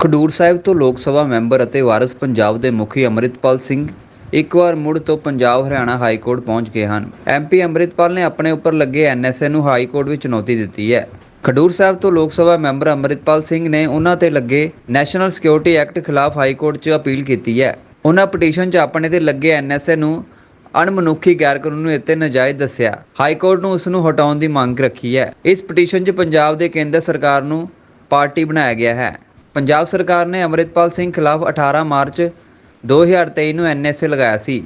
ਖਡੂਰ ਸਾਹਿਬ ਤੋਂ ਲੋਕ ਸਭਾ ਮੈਂਬਰ ਅਤੇ ਵਾਰਸ ਪੰਜਾਬ ਦੇ ਮੁਖੀ ਅੰਮ੍ਰਿਤਪਾਲ ਸਿੰਘ ਇੱਕ ਵਾਰ ਮੁੜ ਤੋਂ ਪੰਜਾਬ ਹਰਿਆਣਾ ਹਾਈ ਕੋਰਟ ਪਹੁੰਚ ਗਏ ਹਨ। ਐਮਪੀ ਅੰਮ੍ਰਿਤਪਾਲ ਨੇ ਆਪਣੇ ਉੱਪਰ ਲੱਗੇ ਐਨਐਸਏ ਨੂੰ ਹਾਈ ਕੋਰਟ ਵਿੱਚ ਚੁਣੌਤੀ ਦਿੱਤੀ ਹੈ। ਖਡੂਰ ਸਾਹਿਬ ਤੋਂ ਲੋਕ ਸਭਾ ਮੈਂਬਰ ਅੰਮ੍ਰਿਤਪਾਲ ਸਿੰਘ ਨੇ ਉਹਨਾਂ ਤੇ ਲੱਗੇ ਨੈਸ਼ਨਲ ਸਿਕਿਉਰਿਟੀ ਐਕਟ ਖਿਲਾਫ ਹਾਈ ਕੋਰਟ 'ਚ ਅਪੀਲ ਕੀਤੀ ਹੈ। ਉਹਨਾਂ ਪਟੀਸ਼ਨ 'ਚ ਆਪਣੇ ਤੇ ਲੱਗੇ ਐਨਐਸਏ ਨੂੰ ਅਣਮਨੁੱਖੀ ਗੈਰ ਕਾਨੂੰਨੀ ਅਤੇ ਨਜਾਇਜ਼ ਦੱਸਿਆ। ਹਾਈ ਕੋਰਟ ਨੂੰ ਉਸ ਨੂੰ ਹਟਾਉਣ ਦੀ ਮੰਗ ਰੱਖੀ ਹੈ। ਇਸ ਪਟੀਸ਼ਨ 'ਚ ਪੰਜਾਬ ਦੇ ਕੇਂਦਰ ਸਰਕਾਰ ਨੂੰ ਪਾਰਟੀ ਬਣਾਇਆ ਗਿਆ ਹੈ। ਪੰਜਾਬ ਸਰਕਾਰ ਨੇ ਅੰਮ੍ਰਿਤਪਾਲ ਸਿੰਘ ਖਿਲਾਫ 18 ਮਾਰਚ 2023 ਨੂੰ ਐਨਐਸਏ ਲਗਾਇਆ ਸੀ।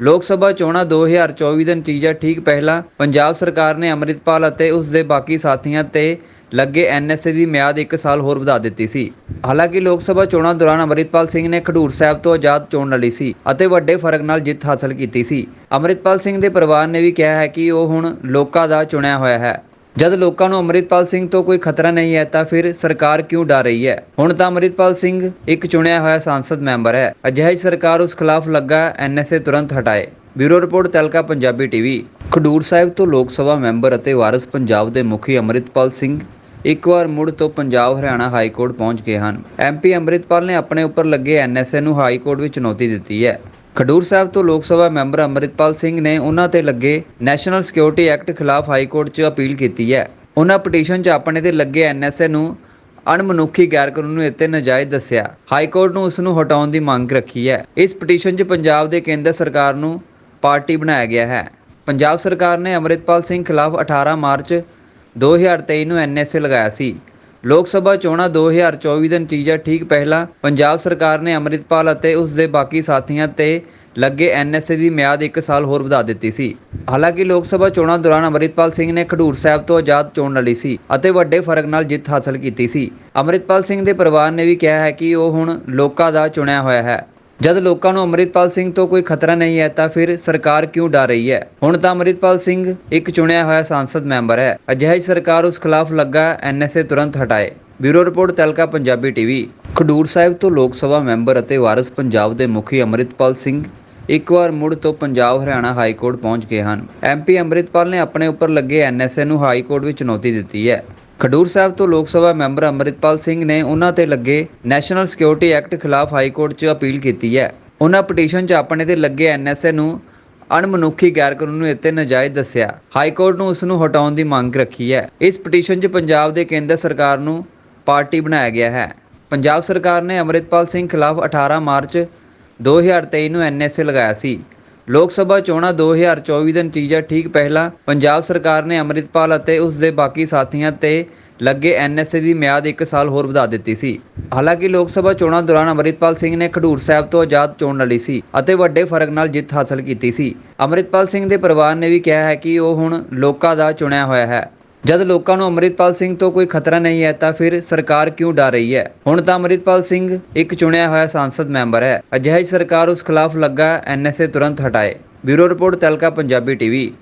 ਲੋਕ ਸਭਾ ਚੋਣਾਂ 2024 ਦੇ ਨਤੀਜਾ ਠੀਕ ਪਹਿਲਾਂ ਪੰਜਾਬ ਸਰਕਾਰ ਨੇ ਅੰਮ੍ਰਿਤਪਾਲ ਅਤੇ ਉਸ ਦੇ ਬਾਕੀ ਸਾਥੀਆਂ ਤੇ ਲੱਗੇ ਐਨਐਸਏ ਦੀ ਮਿਆਦ 1 ਸਾਲ ਹੋਰ ਵਧਾ ਦਿੱਤੀ ਸੀ। ਹਾਲਾਂਕਿ ਲੋਕ ਸਭਾ ਚੋਣਾਂ ਦੌਰਾਨ ਅੰਮ੍ਰਿਤਪਾਲ ਸਿੰਘ ਨੇ ਖਡੂਰ ਸਾਹਿਬ ਤੋਂ ਆਜ਼ਾਦ ਚੋਣ ਲੜੀ ਸੀ ਅਤੇ ਵੱਡੇ ਫ਼ਰਕ ਨਾਲ ਜਿੱਤ ਹਾਸਲ ਕੀਤੀ ਸੀ। ਅੰਮ੍ਰਿਤਪਾਲ ਸਿੰਘ ਦੇ ਪਰਿਵਾਰ ਨੇ ਵੀ ਕਿਹਾ ਹੈ ਕਿ ਉਹ ਹੁਣ ਲੋਕਾਂ ਦਾ ਚੁਣਿਆ ਹੋਇਆ ਹੈ। ਜਦ ਲੋਕਾਂ ਨੂੰ ਅੰਮ੍ਰਿਤਪਾਲ ਸਿੰਘ ਤੋਂ ਕੋਈ ਖਤਰਾ ਨਹੀਂ ਹੈ ਤਾਂ ਫਿਰ ਸਰਕਾਰ ਕਿਉਂ ਡਰ ਰਹੀ ਹੈ? ਹੁਣ ਤਾਂ ਅੰਮ੍ਰਿਤਪਾਲ ਸਿੰਘ ਇੱਕ ਚੁਣਿਆ ਹੋਇਆ ਸੰਸਦ ਮੈਂਬਰ ਹੈ। ਅਜਿਹੀ ਸਰਕਾਰ ਉਸ ਖਿਲਾਫ ਲੱਗਾ ਐਨਐਸਏ ਤੁਰੰਤ ਹਟਾਏ। ਬਿਊਰੋ ਰਿਪੋਰਟ, ਤਲਕਾ ਪੰਜਾਬੀ ਟੀਵੀ ਖਡੂਰ ਸਾਹਿਬ ਤੋਂ ਲੋਕ ਸਭਾ ਮੈਂਬਰ ਅਤੇ ਵਾਰਸ ਪੰਜਾਬ ਦੇ ਮੁਖੀ ਅੰਮ੍ਰਿਤਪਾਲ ਸਿੰਘ ਇੱਕ ਵਾਰ ਮੁੜ ਤੋਂ ਪੰਜਾਬ ਹਰਿਆਣਾ ਹਾਈ ਕੋਰਟ ਪਹੁੰਚ ਗਏ ਹਨ। ਐਮਪੀ ਅੰਮ੍ਰਿਤਪਾਲ ਨੇ ਆਪਣੇ ਉੱਪਰ ਲੱਗੇ ਐਨਐਸਏ ਨੂੰ ਹਾਈ ਕੋਰਟ ਵਿੱਚ ਚੁਣੌਤੀ ਦਿੱਤੀ ਹੈ। ਖਡੂਰ ਸਾਹਿਬ ਤੋਂ ਲੋਕ ਸਭਾ ਮੈਂਬਰ ਅੰਮ੍ਰਿਤਪਾਲ ਸਿੰਘ ਨੇ ਉਹਨਾਂ ਤੇ ਲੱਗੇ ਨੈਸ਼ਨਲ ਸਿਕਿਉਰਿਟੀ ਐਕਟ ਖਿਲਾਫ ਹਾਈ ਕੋਰਟ 'ਚ ਅਪੀਲ ਕੀਤੀ ਹੈ। ਉਹਨਾਂ ਪਟੀਸ਼ਨ 'ਚ ਆਪਣੇ ਤੇ ਲੱਗੇ ਐਨਐਸਏ ਨੂੰ ਅਣਮਨੁੱਖੀ ਗੈਰ ਕਾਨੂੰਨੀ ਅਤੇ ਨਜਾਇਜ਼ ਦੱਸਿਆ। ਹਾਈ ਕੋਰਟ ਨੂੰ ਉਸ ਨੂੰ ਹਟਾਉਣ ਦੀ ਮੰਗ ਰੱਖੀ ਹੈ। ਇਸ ਪਟੀਸ਼ਨ 'ਚ ਪੰਜਾਬ ਦੇ ਕੇਂਦਰ ਸਰਕਾਰ ਨੂੰ ਪਾਰਟੀ ਬਣਾਇਆ ਗਿਆ ਹੈ। ਪੰਜਾਬ ਸਰਕਾਰ ਨੇ ਅੰਮ੍ਰਿਤਪਾਲ ਸਿੰਘ ਖਿਲਾਫ 18 ਮਾਰਚ 2023 ਨੂੰ ਐਨਐਸਏ ਲਗਾਇਆ ਸੀ। ਲੋਕ ਸਭਾ ਚੋਣਾਂ 2024 ਦੇ ਨਤੀਜਾ ਠੀਕ ਪਹਿਲਾਂ ਪੰਜਾਬ ਸਰਕਾਰ ਨੇ ਅੰਮ੍ਰਿਤਪਾਲ ਅਤੇ ਉਸ ਦੇ ਬਾਕੀ ਸਾਥੀਆਂ ਤੇ ਲੱਗੇ ਐਨਐਸਏ ਦੀ ਮਿਆਦ 1 ਸਾਲ ਹੋਰ ਵਧਾ ਦਿੱਤੀ ਸੀ। ਹਾਲਾਂਕਿ ਲੋਕ ਸਭਾ ਚੋਣਾਂ ਦੌਰਾਨ ਅੰਮ੍ਰਿਤਪਾਲ ਸਿੰਘ ਨੇ ਖਡੂਰ ਸਾਹਿਬ ਤੋਂ ਆਜ਼ਾਦ ਚੋਣ ਲੜੀ ਸੀ ਅਤੇ ਵੱਡੇ ਫ਼ਰਕ ਨਾਲ ਜਿੱਤ ਹਾਸਲ ਕੀਤੀ ਸੀ। ਅੰਮ੍ਰਿਤਪਾਲ ਸਿੰਘ ਦੇ ਪਰਿਵਾਰ ਨੇ ਵੀ ਕਿਹਾ ਹੈ ਕਿ ਉਹ ਹੁਣ ਲੋਕਾਂ ਦਾ ਚੁਣਿਆ ਹੋਇਆ ਹੈ। ਜਦ ਲੋਕਾਂ ਨੂੰ ਅੰਮ੍ਰਿਤਪਾਲ ਸਿੰਘ ਤੋਂ ਕੋਈ ਖਤਰਾ ਨਹੀਂ ਹੈ ਤਾਂ ਫਿਰ ਸਰਕਾਰ ਕਿਉਂ ਡਰ ਰਹੀ ਹੈ? ਹੁਣ ਤਾਂ ਅੰਮ੍ਰਿਤਪਾਲ ਸਿੰਘ ਇੱਕ ਚੁਣਿਆ ਹੋਇਆ ਸੰਸਦ ਮੈਂਬਰ ਹੈ। ਅਜਿਹੀ ਸਰਕਾਰ ਉਸ ਖਿਲਾਫ ਲੱਗਾ ਐਨਐਸਏ ਤੁਰੰਤ ਹਟਾਏ। ਬਿਊਰੋ ਰਿਪੋਰਟ, ਤਲਕਾ, ਪੰਜਾਬੀ ਟੀਵੀ। ਖਡੂਰ ਸਾਹਿਬ ਤੋਂ ਲੋਕ ਸਭਾ ਮੈਂਬਰ ਅਤੇ ਵਾਰਸ ਪੰਜਾਬ ਦੇ ਮੁਖੀ ਅੰਮ੍ਰਿਤਪਾਲ ਸਿੰਘ ਇੱਕ ਵਾਰ ਮੁੜ ਤੋਂ ਪੰਜਾਬ, ਹਰਿਆਣਾ ਹਾਈ ਕੋਰਟ ਪਹੁੰਚ ਗਏ ਹਨ। ਐਮਪੀ ਅੰਮ੍ਰਿਤਪਾਲ ਨੇ ਆਪਣੇ ਉੱਪਰ ਲੱਗੇ ਐਨਐਸਏ ਨੂੰ ਹਾਈ ਕੋਰਟ ਵਿੱਚ ਚੁਣੌਤੀ ਦਿੱਤੀ ਹੈ। ਖਡੂਰ ਸਾਹਿਬ ਤੋਂ ਲੋਕ ਸਭਾ ਮੈਂਬਰ ਅੰਮ੍ਰਿਤਪਾਲ ਸਿੰਘ ਨੇ ਉਹਨਾਂ ਤੇ ਲੱਗੇ ਨੈਸ਼ਨਲ ਸਿਕਿਉਰਿਟੀ ਐਕਟ ਖਿਲਾਫ ਹਾਈ ਕੋਰਟ 'ਚ ਅਪੀਲ ਕੀਤੀ ਹੈ। ਉਹਨਾਂ ਪਟੀਸ਼ਨ 'ਚ ਆਪਣੇ ਤੇ ਲੱਗੇ ਐਨਐਸਏ ਨੂੰ ਅਣਮਨੁੱਖੀ ਗੈਰ ਕਾਨੂੰਨੀ ਅਤੇ ਨਜਾਇਜ਼ ਦੱਸਿਆ। ਹਾਈ ਕੋਰਟ ਨੂੰ ਉਸ ਨੂੰ ਹਟਾਉਣ ਦੀ ਮੰਗ ਰੱਖੀ ਹੈ। ਇਸ ਪਟੀਸ਼ਨ 'ਚ ਪੰਜਾਬ ਦੇ ਕੇਂਦਰ ਸਰਕਾਰ ਨੂੰ ਪਾਰਟੀ ਬਣਾਇਆ ਗਿਆ ਹੈ। ਪੰਜਾਬ ਸਰਕਾਰ ਨੇ ਅੰਮ੍ਰਿਤਪਾਲ ਸਿੰਘ ਖਿਲਾਫ 18 ਮਾਰਚ 2023 ਨੂੰ ਐਨਐਸਏ ਲਗਾਇਆ ਸੀ। ਲੋਕ ਸਭਾ ਚੋਣਾਂ 2024 ਦੇ ਨਤੀਜਾ ਠੀਕ ਪਹਿਲਾਂ ਪੰਜਾਬ ਸਰਕਾਰ ਨੇ ਅੰਮ੍ਰਿਤਪਾਲ ਅਤੇ ਉਸ ਦੇ ਬਾਕੀ ਸਾਥੀਆਂ ਤੇ ਲੱਗੇ ਐਨਐਸਏ ਦੀ ਮਿਆਦ 1 ਸਾਲ ਹੋਰ ਵਧਾ ਦਿੱਤੀ ਸੀ। ਹਾਲਾਂਕਿ ਲੋਕ ਸਭਾ ਚੋਣਾਂ ਦੌਰਾਨ ਅੰਮ੍ਰਿਤਪਾਲ ਸਿੰਘ ਨੇ ਖਡੂਰ ਸਾਹਿਬ ਤੋਂ ਆਜ਼ਾਦ ਚੋਣ ਲੜੀ ਸੀ ਅਤੇ ਵੱਡੇ ਫ਼ਰਕ ਨਾਲ ਜਿੱਤ ਹਾਸਲ ਕੀਤੀ ਸੀ। ਅੰਮ੍ਰਿਤਪਾਲ ਸਿੰਘ ਦੇ ਪਰਿਵਾਰ ਨੇ ਵੀ ਕਿਹਾ ਹੈ ਕਿ ਉਹ ਹੁਣ ਲੋਕਾਂ ਦਾ ਚੁਣਿਆ ਹੋਇਆ ਹੈ। ਜਦ ਲੋਕਾਂ ਨੂੰ ਅੰਮ੍ਰਿਤਪਾਲ ਸਿੰਘ ਤੋਂ ਕੋਈ ਖਤਰਾ ਨਹੀਂ ਹੈ ਤਾਂ ਫਿਰ ਸਰਕਾਰ ਕਿਉਂ ਡਰ ਰਹੀ ਹੈ? ਹੁਣ ਤਾਂ ਅੰਮ੍ਰਿਤਪਾਲ ਸਿੰਘ ਇੱਕ ਚੁਣਿਆ ਹੋਇਆ ਸੰਸਦ ਮੈਂਬਰ ਹੈ। ਅਜਿਹੀ ਸਰਕਾਰ ਉਸ ਖਿਲਾਫ ਲੱਗਾ ਐਨਐਸਏ ਤੁਰੰਤ ਹਟਾਏ। ਬਿਊਰੋ ਰਿਪੋਰਟ ਤਲਕਾ, ਪੰਜਾਬੀ ਟੀਵੀ।